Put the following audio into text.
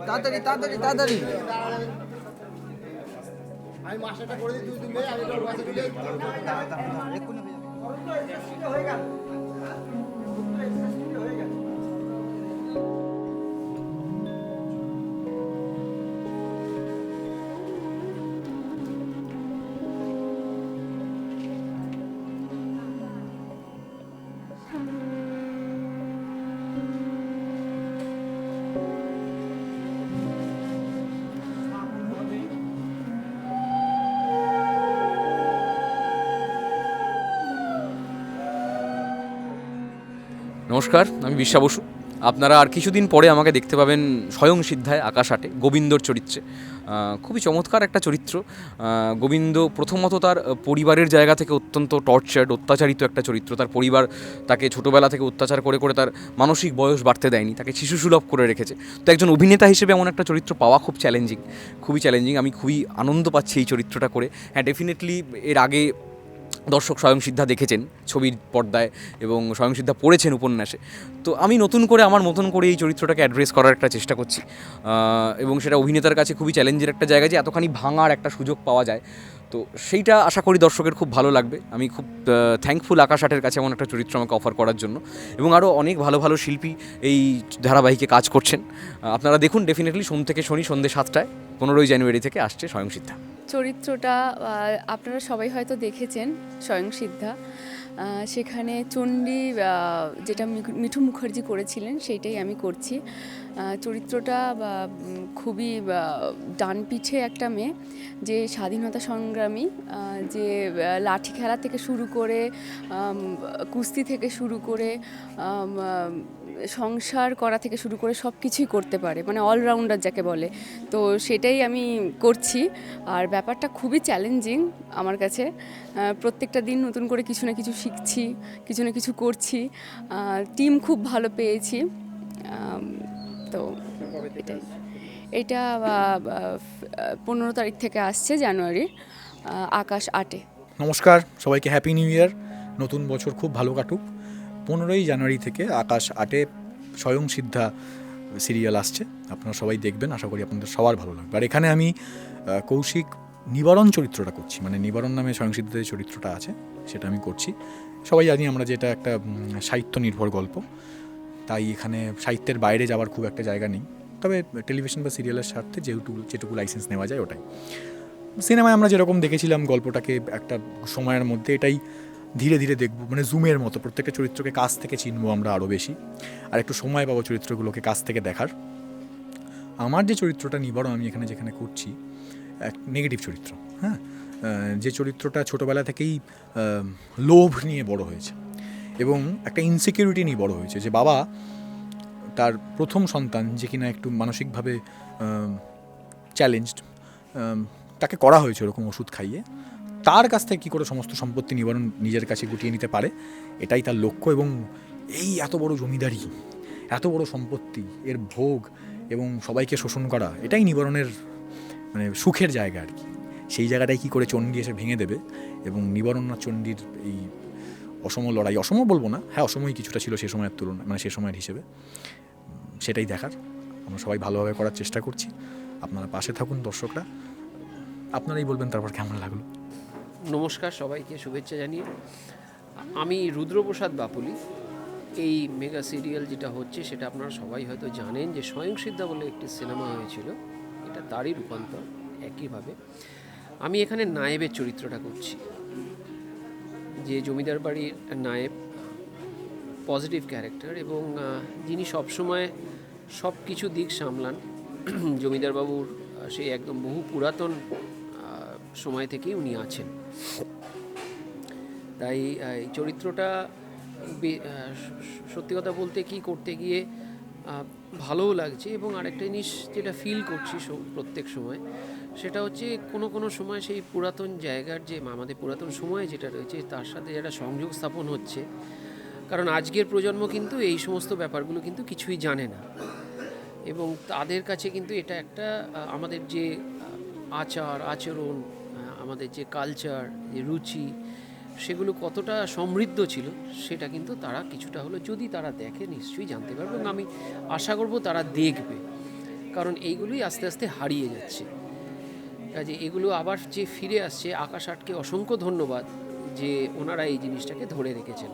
তাড়াতাড়ি তাড়াতাড়ি তাড়াতাড়ি। আমি মাস্টারটা করে দিই তুই তুমি আমি তোর বাসে তুলে নমস্কার, আমি বিশ্বা বসু। আপনারা আর কিছুদিন পরে আমাকে দেখতে পাবেন স্বয়ং সিদ্ধায় আকাশ আটে, গোবিন্দর চরিত্রে। খুবই চমৎকার একটা চরিত্র। গোবিন্দ প্রথমত তার পরিবারের জায়গা থেকে অত্যন্ত টর্চার্ড, অত্যাচারিত একটা চরিত্র। তার পরিবার তাকে ছোটোবেলা থেকে অত্যাচার করে করে তার মানসিক বয়স বাড়তে দেয়নি। তাকে শিশুসুলভ করে রেখেছে। তো একজন অভিনেতা হিসেবে এমন একটা চরিত্র পাওয়া খুব চ্যালেঞ্জিং খুবই চ্যালেঞ্জিং আমি খুবই আনন্দ পাচ্ছি এই চরিত্রটা করে। হ্যাঁ ডেফিনেটলি এর আগে দর্শক স্বয়ং সিদ্ধা দেখেছেন ছবির পর্দায় এবং স্বয়ং সিদ্ধা পড়েছেন উপন্যাসে। তো আমি নতুন করে আমার মতন করে এই চরিত্রটাকে অ্যাড্রেস করার একটা চেষ্টা করছি। এবং সেটা অভিনেতার কাছে খুবই চ্যালেঞ্জের একটা জায়গা যে এতখানি ভাঙার একটা সুযোগ পাওয়া যায়। তো সেইটা আশা করি দর্শকের খুব ভালো লাগবে। আমি খুব থ্যাঙ্কফুল আকাশ আটের কাছে এমন একটা চরিত্র আমাকে অফার করার জন্য এবং আরও অনেক ভালো ভালো শিল্পী এই ধারাবাহিকে কাজ করছেন। আপনারা দেখুন ডেফিনেটলি সোম থেকে শনি সন্ধ্যে সাতটায়, পনেরোই জানুয়ারি থেকে আসছে স্বয়ং সিদ্ধা। চরিত্রটা আপনারা সবাই হয়তো দেখেছেন স্বয়ং সিদ্ধা। সেখানে চণ্ডী যেটা মিঠু- মুখার্জি করেছিলেন, সেইটাই আমি করছি। চরিত্রটা খুবই ডান পিঠে একটা মেয়ে, যে স্বাধীনতা সংগ্রামী যে লাঠি খেলা থেকে শুরু করে কুস্তি থেকে শুরু করে সংসার করা থেকে শুরু করে সব কিছুই করতে পারে মানে অলরাউন্ডার যাকে বলে। তো সেটাই আমি করছি। আর ব্যাপারটা খুবই চ্যালেঞ্জিং আমার কাছে। প্রত্যেকটা দিন নতুন করে কিছু না কিছু শিখছি, কিছু না কিছু করছি। টিম খুব ভালো পেয়েছি। তো এটাই। এটা পনেরো তারিখ থেকে আসছে জানুয়ারি আকাশ আটে। নমস্কার, সবাইকে হ্যাপি নিউ ইয়ার নতুন বছর খুব ভালো কাটুক। পনেরোই জানুয়ারি থেকে আকাশ আটে স্বয়ং সিদ্ধা সিরিয়াল আসছে। আপনারা সবাই দেখবেন, আশা করি আপনাদের সবার ভালো লাগবে। আর এখানে আমি কৌশিক নিবারণ চরিত্রটা করছি মানে নিবারণ নামে স্বয়ং সিদ্ধা যে চরিত্রটা আছে, সেটা আমি করছি। সবাই জানি আমরা যেটা একটা সাহিত্য নির্ভর গল্প। তাই এখানে সাহিত্যের বাইরে যাওয়ার খুব একটা জায়গা নেই। তবে টেলিভিশন বা সিরিয়ালের স্বার্থে যেটুকু যেটুকু লাইসেন্স নেওয়া যায়, ওটাই। সিনেমায় আমরা যেরকম দেখেছিলাম গল্পটাকে একটা সময়ের মধ্যে, এটাই ধীরে ধীরে দেখব মানে জুমের মতো। প্রত্যেকটা চরিত্রকে কাছ থেকে চিনবো আমরা আরও বেশি। আর একটু সময় পাবো চরিত্রগুলোকে কাছ থেকে দেখার। আমার যে চরিত্রটা নিবারণ আমি এখানে যেখানে করছি, এক নেগেটিভ চরিত্র হ্যাঁ? যে চরিত্রটা ছোটোবেলা থেকেই লোভ নিয়ে বড় হয়েছে এবং একটা ইনসিকিউরিটি নিয়ে বড় হয়েছে যে বাবা, তার প্রথম সন্তান যে কিনা একটু মানসিকভাবে চ্যালেঞ্জড তাকে করা হয়েছে ওরকম ওষুধ খাইয়ে। তার কাছ থেকে কী করে সমস্ত সম্পত্তি নিবারণ নিজের কাছে গুটিয়ে নিতে পারে? এটাই তার লক্ষ্য এবং এই এত বড় জমিদারি, এত বড় সম্পত্তি, এর ভোগ এবং সবাইকে শোষণ করা, এটাই নিবারণের মানে সুখের জায়গা আর কি। সেই জায়গাটাই কী করে চণ্ডী এসে ভেঙে দেবে এবং নিবারণ আর চণ্ডীর এই অসম লড়াই, অসম বলব না হ্যাঁ অসময় কিছুটা ছিল সে সময়ের তুলনায় মানে সে সময়ের হিসেবে। সেটাই দেখার। আমরা সবাই ভালোভাবে করার চেষ্টা করছি। আপনারা পাশে থাকুন দর্শকরা। আপনারাই বলবেন তারপর কেমন লাগল? নমস্কার সবাইকে, শুভেচ্ছা জানিয়ে। আমি রুদ্রপ্রসাদ বাপুলি। এই মেগা সিরিয়াল যেটা হচ্ছে, সেটা আপনারা সবাই হয়তো জানেন যে স্বয়ংসিদ্ধা বলে একটি সিনেমা হয়েছিল। এটা তারই রূপান্তর, একইভাবে। আমি এখানে নায়েবের চরিত্রটা করছি। যে জমিদার বাড়ির নায়েব পজিটিভ ক্যারেক্টার এবং যিনি সবসময় সব কিছু দিক সামলান। জমিদারবাবুর সেই একদম বহু পুরাতন সময় থেকেই উনি আছেন। তাই এই চরিত্রটা সত্যি কথা বলতে কি করতে গিয়ে ভালোও লাগছে এবং আরেকটা জিনিস যেটা ফিল করছি প্রত্যেক সময়, সেটা হচ্ছে কোনো কোনো সময় সেই পুরাতন জায়গার যে, আমাদের পুরাতন সময় যেটা রয়েছে, তার সাথে যেটা সংযোগ স্থাপন হচ্ছে, কারণ আজকের প্রজন্ম কিন্তু এই সমস্ত ব্যাপারগুলো কিন্তু কিছুই জানে না। এবং তাদের কাছে কিন্তু এটা একটা আমাদের যে, আচার, আচরণ আমাদের যে কালচার যে রুচি, সেগুলো কতটা সমৃদ্ধ ছিল, সেটা কিন্তু তারা কিছুটা হলো যদি তারা দেখে নিশ্চয়ই জানতে পারবে এবং আমি আশা করব তারা দেখবে। কারণ এইগুলোই আস্তে আস্তে হারিয়ে যাচ্ছে। কাজে এগুলো আবার যে ফিরে আসছে, আকাশ আটকে অসংখ্য ধন্যবাদ যে ওনারা এই জিনিসটাকে ধরে রেখেছেন।